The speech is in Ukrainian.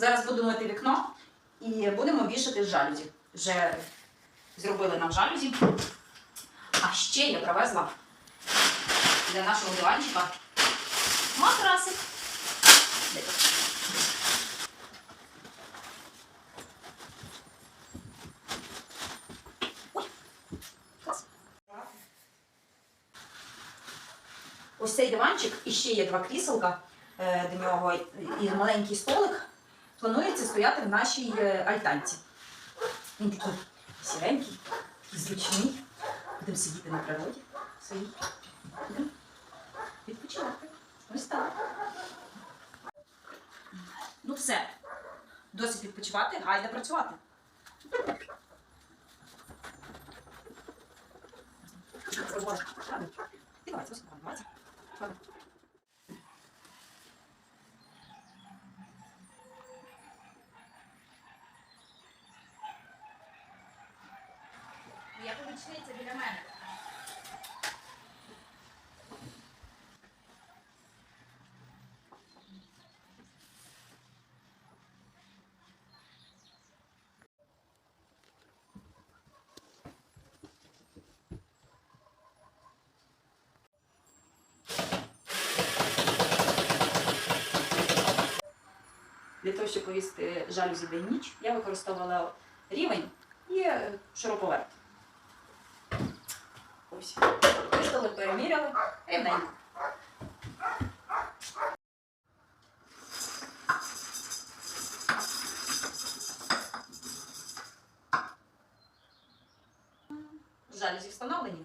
Зараз буду мити вікно і будемо вішати жалюзі. Вже зробили нам жалюзі. А ще я привезла для нашого диванчика клас. Ось цей диванчик і ще є два кріселка е, до нього і маленький столик. Планується стояти в нашій е, альтанці. Він такий сіренький, зручний. Будемо сидіти на природі своїй. Будемо відпочивати. Ось так. Ну все. Досить відпочивати, гайда працювати. Давайте, Я помічниця біля мене. Для того, щоб повісити жалюзі день ніч, я використовувала рівень і шуруповерт. Ось. Виставили, переміряли, рівненько. Жалюзі встановлені.